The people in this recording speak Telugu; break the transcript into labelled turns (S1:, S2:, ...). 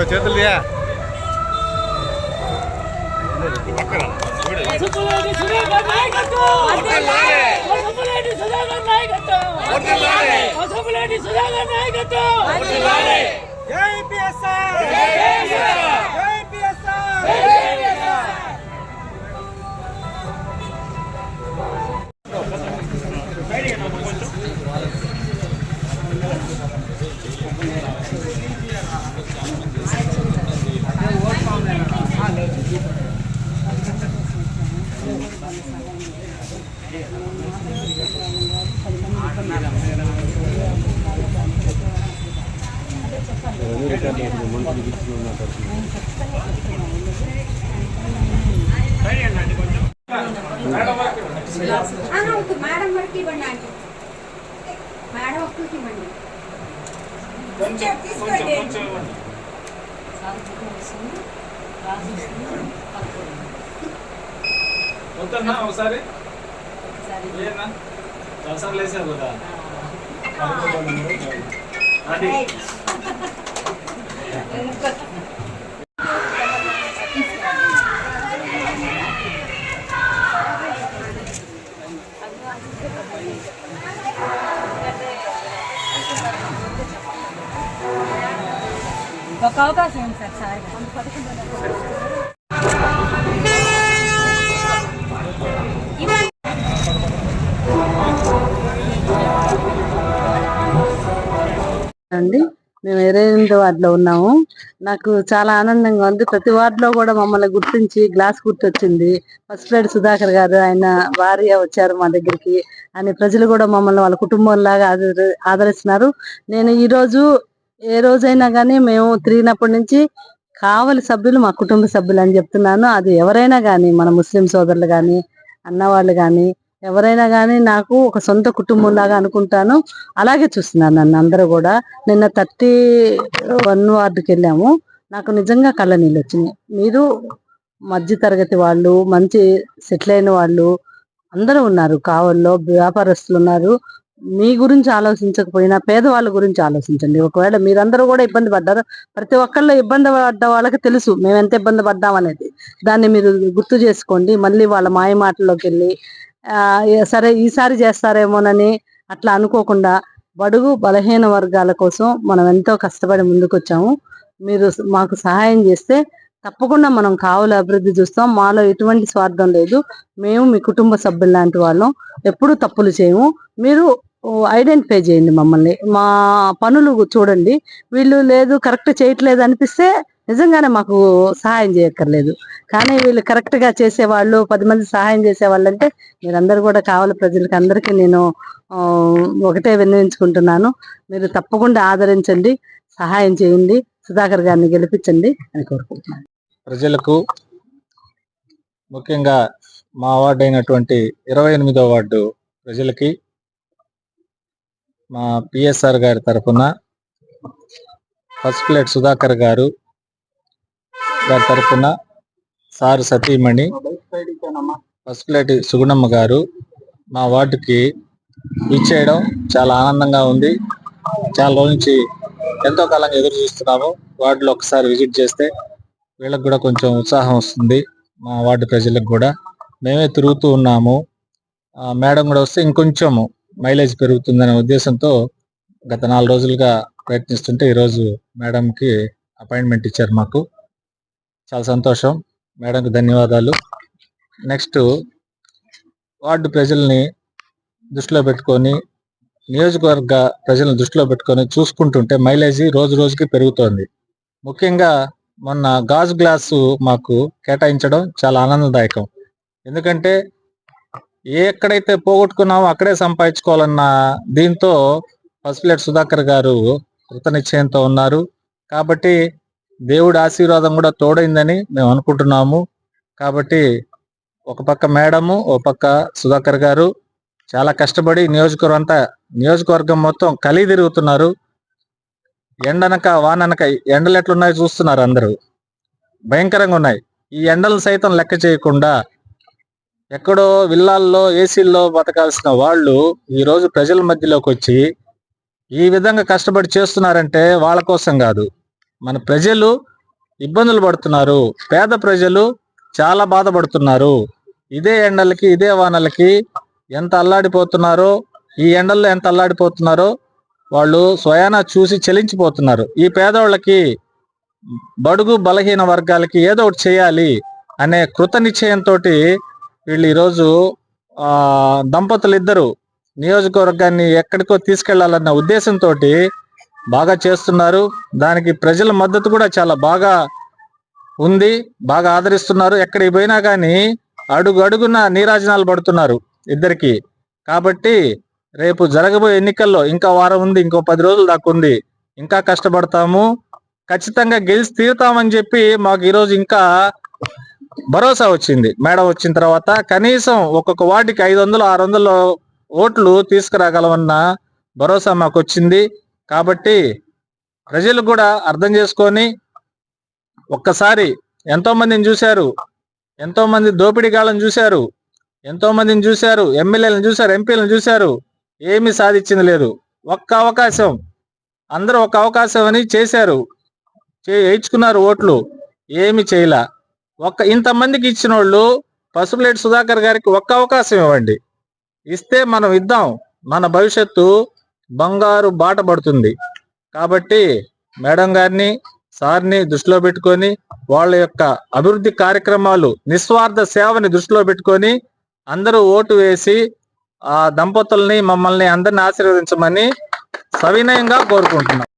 S1: ఇదో చేతులు
S2: పసుపులేటి సుధాకర్ నాయకత్వం.
S3: మేడం వరకు ఇవ్వండి ఆంటీ మేడం ఒక్కరికి ఇవ్వండి కొంచెం తీసుకోండి
S4: వద్దన్నా ఒకసారి? ఏనా చాలాసార్లు వేసావు కదా అది
S3: ఒక అవకాశం ఉంది సార్ సార్.
S5: అండి. మేము ఇరవై వార్డులో ఉన్నాము. నాకు చాలా ఆనందంగా ఉంది. ప్రతి వార్డులో కూడా మమ్మల్ని గుర్తించి గ్లాస్ గుర్తొచ్చింది. ఫస్ట్ ప్లేట్ సుధాకర్ గారు ఆయన భార్య వచ్చారు మా దగ్గరికి అని ప్రజలు కూడా మమ్మల్ని వాళ్ళ కుటుంబంలాగా ఆదరిస్తున్నారు. నేను ఈ రోజు ఏ రోజైనా కానీ మేము తిరిగినప్పటి నుంచి కావలి సభ్యులు మా కుటుంబ సభ్యులు అని చెప్తున్నాను. అది ఎవరైనా కానీ మన ముస్లిం సోదరులు కానీ అన్నవాళ్ళు కానీ ఎవరైనా కానీ నాకు ఒక సొంత కుటుంబం లాగా అనుకుంటాను. అలాగే చూస్తున్నారు నన్ను అందరూ కూడా. నిన్న థర్టీ వన్ వార్డుకి వెళ్ళాము నాకు నిజంగా కళ్ళ నీళ్ళు వచ్చినాయి మీరు మధ్య తరగతి వాళ్ళు మంచి సెటిల్ అయిన వాళ్ళు అందరూ ఉన్నారు. కావల్లో వ్యాపారస్తులు ఉన్నారు. మీ గురించి ఆలోచించకపోయినా పేదవాళ్ళ గురించి ఆలోచించండి. ఒకవేళ మీరందరూ కూడా ఇబ్బంది పడ్డారు ప్రతి ఒక్కళ్ళు ఇబ్బంది పడ్డ వాళ్ళకి తెలుసు మేము ఎంత ఇబ్బంది పడ్డాం అనేది దాన్ని మీరు గుర్తు చేసుకోండి. మళ్ళీ వాళ్ళ మాయ మాటల్లోకి వెళ్ళి సరే ఈసారి చేస్తారేమోనని అట్లా అనుకోకుండా బడుగు బలహీన వర్గాల కోసం మనం ఎంతో కష్టపడి ముందుకొచ్చాము. మీరు మాకు సహాయం చేస్తే తప్పకుండా మనం కావుల అభివృద్ధి చూస్తాం. మాలో ఎటువంటి స్వార్థం లేదు. మేము మీ కుటుంబ సభ్యులు లాంటి వాళ్ళం. ఎప్పుడు తప్పులు చేయము. మీరు ఐడెంటిఫై చేయండి మమ్మల్ని. మా పనులు చూడండి. వీళ్ళు లేదు కరెక్ట్ చేయట్లేదు అనిపిస్తే నిజంగానే మాకు సహాయం చేయక్కర్లేదు. కానీ వీళ్ళు కరెక్ట్గా చేసేవాళ్ళు పది మంది సహాయం చేసేవాళ్ళు అంటే మీరందరూ కూడా కావాలి ప్రజలకి అందరికీ నేను ఒకటే విన్నవించుకుంటున్నాను. మీరు తప్పకుండా ఆదరించండి సహాయం చేయండి సుధాకర్ గారిని గెలిపించండి అని కోరుకుంటున్నాను.
S4: ప్రజలకు ముఖ్యంగా మా వార్డు అయినటువంటి ఇరవై ఎనిమిదో వార్డు ప్రజలకి మా పిఎస్ఆర్ గారి తరఫున ఫస్ట్ ప్లేట్ సుధాకర్ గారు గారి తరఫున సార్ సతీమణి ఫస్ట్ ప్లేట్ సుగుణమ్మ గారు మా వార్డుకి ఇచ్చేయడం చాలా ఆనందంగా ఉంది. చాలా రోజు నుంచి ఎంతో కాలంగా ఎదురు చూస్తున్నాము. వార్డులో ఒకసారి విజిట్ చేస్తే వీళ్ళకి కూడా కొంచెం ఉత్సాహం వస్తుంది మా వార్డు ప్రజలకు కూడా. మేమే తిరుగుతూ ఉన్నాము. మేడం కూడా వస్తే ఇంకొంచెం మైలేజ్ పెరుగుతుందనే ఉద్దేశంతో గత నాలుగు రోజులుగా ప్రయత్నిస్తుంటే ఈరోజు మేడంకి అపాయింట్మెంట్ ఇచ్చారు మాకు. చాలా సంతోషం. మేడంకి ధన్యవాదాలు. నెక్స్ట్ వార్డు ప్రజల్ని దృష్టిలో పెట్టుకొని నియోజకవర్గ ప్రజలను దృష్టిలో పెట్టుకొని చూసుకుంటుంటే మైలేజీ రోజు రోజుకి పెరుగుతోంది. ముఖ్యంగా మొన్న గాజు గ్లాసు మాకు కేటాయించడం చాలా ఆనందదాయకం. ఎందుకంటే ఏ ఎక్కడైతే పోగొట్టుకున్నామో అక్కడే సంపాదించుకోవాలన్న దీంతో ఫస్ట్ ప్లేట్ సుధాకర్ గారు కృతనిశ్చయంతో ఉన్నారు. కాబట్టి దేవుడి ఆశీర్వాదం కూడా తోడైందని మేము అనుకుంటున్నాము. కాబట్టి ఒక పక్క మేడము ఒక పక్క సుధాకర్ గారు చాలా కష్టపడి నియోజకవర్గం అంతా నియోజకవర్గం మొత్తం కలి తిరుగుతున్నారు. ఎండనక వాననక ఎండలు ఎట్లున్నాయో చూస్తున్నారు అందరూ. భయంకరంగా ఉన్నాయి. ఈ ఎండలు సైతం లెక్క చేయకుండా ఎక్కడో విల్లాల్లో ఏసీల్లో బతకాల్సిన వాళ్ళు ఈ రోజు ప్రజల మధ్యలోకి వచ్చి ఈ విధంగా కష్టపడి చేస్తున్నారంటే వాళ్ళ కోసం కాదు. మన ప్రజలు ఇబ్బందులు పడుతున్నారు. పేద ప్రజలు చాలా బాధపడుతున్నారు. ఇదే ఎండలకి ఇదే వానలకి ఎంత అల్లాడిపోతున్నారో ఈ ఎండల్లో ఎంత అల్లాడిపోతున్నారో వాళ్ళు స్వయాన చూసి చలించిపోతున్నారు. ఈ పేదవాళ్ళకి బడుగు బలహీన వర్గాలకి ఏదో ఒకటి చేయాలి అనే కృత నిశ్చయంతో వీళ్ళు ఈరోజు దంపతులు ఇద్దరు నియోజకవర్గాన్ని ఎక్కడికో తీసుకెళ్ళాలన్న ఉద్దేశంతో బాగా చేస్తున్నారు. దానికి ప్రజల మద్దతు కూడా చాలా బాగా ఉంది. బాగా ఆదరిస్తున్నారు. ఎక్కడికి పోయినా కానీ అడుగు అడుగున నీరాజనాలు పడుతున్నారు ఇద్దరికి. కాబట్టి రేపు జరగబోయే ఎన్నికల్లో ఇంకా వారం ఉంది ఇంకో పది రోజులు దాకా ఉంది. ఇంకా కష్టపడతాము. ఖచ్చితంగా గెలిచి తీరుతామని చెప్పి మాకు ఈరోజు ఇంకా భరోసా వచ్చింది. మేడం వచ్చిన తర్వాత కనీసం ఒక్కొక్క వార్డుకి ఐదు వందలు ఆరు వందలు ఓట్లు తీసుకురాగలమన్న భరోసా మాకు వచ్చింది. కాబట్టి ప్రజలు కూడా అర్థం చేసుకొని ఒక్కసారి ఎంతో మందిని చూశారు ఎంతో మంది దోపిడీగాళ్ళని చూశారు ఎంతో మందిని చూశారు ఎమ్మెల్యేలను చూశారు ఎంపీలను చూశారు ఏమీ సాధించింది లేదు. ఒక్క అవకాశం అందరూ ఒక అవకాశం అని చేశారు చే- వేయించుకున్నారు ఓట్లు ఏమి చేయలా. ఒక్క ఇంతమందికి ఇచ్చిన వాళ్ళు పసుపులేటి సుధాకర్ గారికి ఒక్క అవకాశం ఇవ్వండి. ఇస్తే మనం ఇద్దాం మన భవిష్యత్తు బంగారు బాట పడుతుంది. కాబట్టి మేడం గారిని సార్ని దృష్టిలో పెట్టుకొని వాళ్ళ యొక్క అభివృద్ధి కార్యక్రమాలు నిస్వార్థ సేవని దృష్టిలో పెట్టుకొని అందరూ ఓటు వేసి ఆ దంపతుల్ని మమ్మల్ని అందరిని ఆశీర్వదించమని సవినయంగా కోరుకుంటున్నాం.